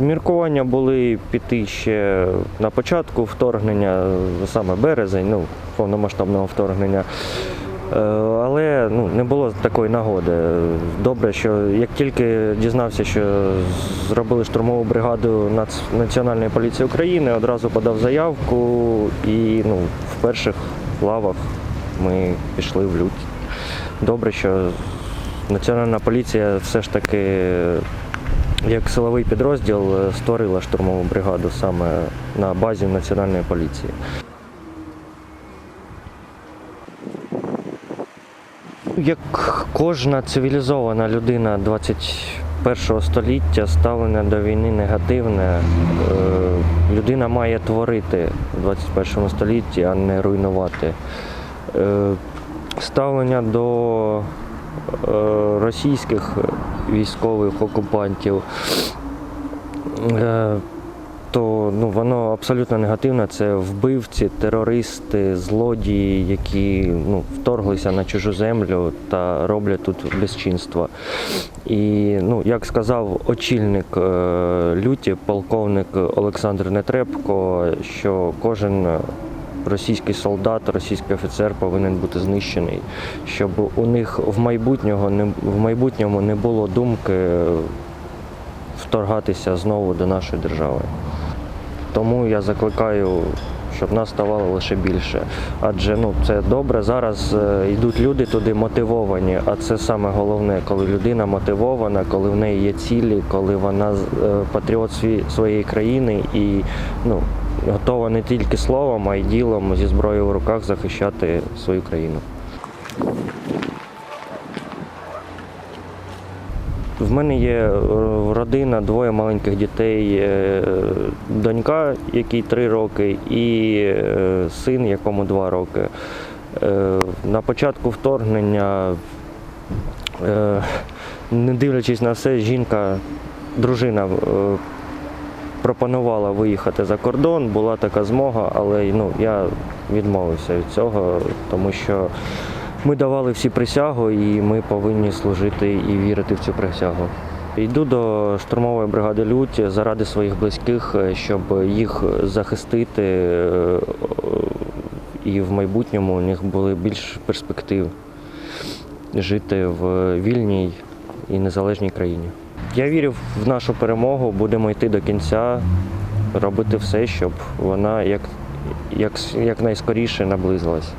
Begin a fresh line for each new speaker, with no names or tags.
Міркування були піти ще на початку вторгнення, саме березень, ну, повномасштабного вторгнення. Е, Але ну, не було такої нагоди. Добре, що як тільки дізнався, що зробили штурмову бригаду Нац- Національної поліції України, одразу подав заявку і ну, в перших лавах ми пішли в лють. Добре, що Національна поліція все ж таки як силовий підрозділ е, створила штурмову бригаду саме на базі Національної поліції. Як кожна цивілізована людина 21 століття ставлення до війни негативне. Е, Людина має творити в 21 столітті, а не руйнувати. Е, Ставлення до російських військових окупантів, е, то ну, воно абсолютно негативне. Це вбивці, терористи, злодії, які ну, вторглися на чужу землю та роблять тут безчинство. І ну, як сказав очільник е, люті, полковник Олександр Нетребко, що кожен російський солдат, російський офіцер повинен бути знищений, щоб у них в майбутнього не в майбутньому не було думки вторгатися знову до нашої держави. Тому я закликаю, щоб нас ставало лише більше. Адже ну це добре. Зараз е, йдуть люди туди мотивовані, а це саме головне, коли людина мотивована, коли в неї є цілі, коли вона е, патріот своєї країни і ну, готова не тільки словом, а й ділом зі зброєю в руках захищати свою країну. В мене є е, родина, двоє маленьких дітей, е, донька, якій три роки, і е, син, якому два роки. На початку вторгнення, не дивлячись на все, жінка, дружина пропонувала виїхати за кордон, була така змога, але ну, я відмовився від цього, тому що ми давали всі присягу і ми повинні служити і вірити в цю присягу. Йду до штурмової бригади Лють заради своїх близьких, щоб їх захистити е, і в майбутньому у них були більш перспектив жити в вільній і незалежній країні. Я вірю в нашу перемогу, будемо йти до кінця, робити все, щоб вона як, як, якнайскоріше наблизилась.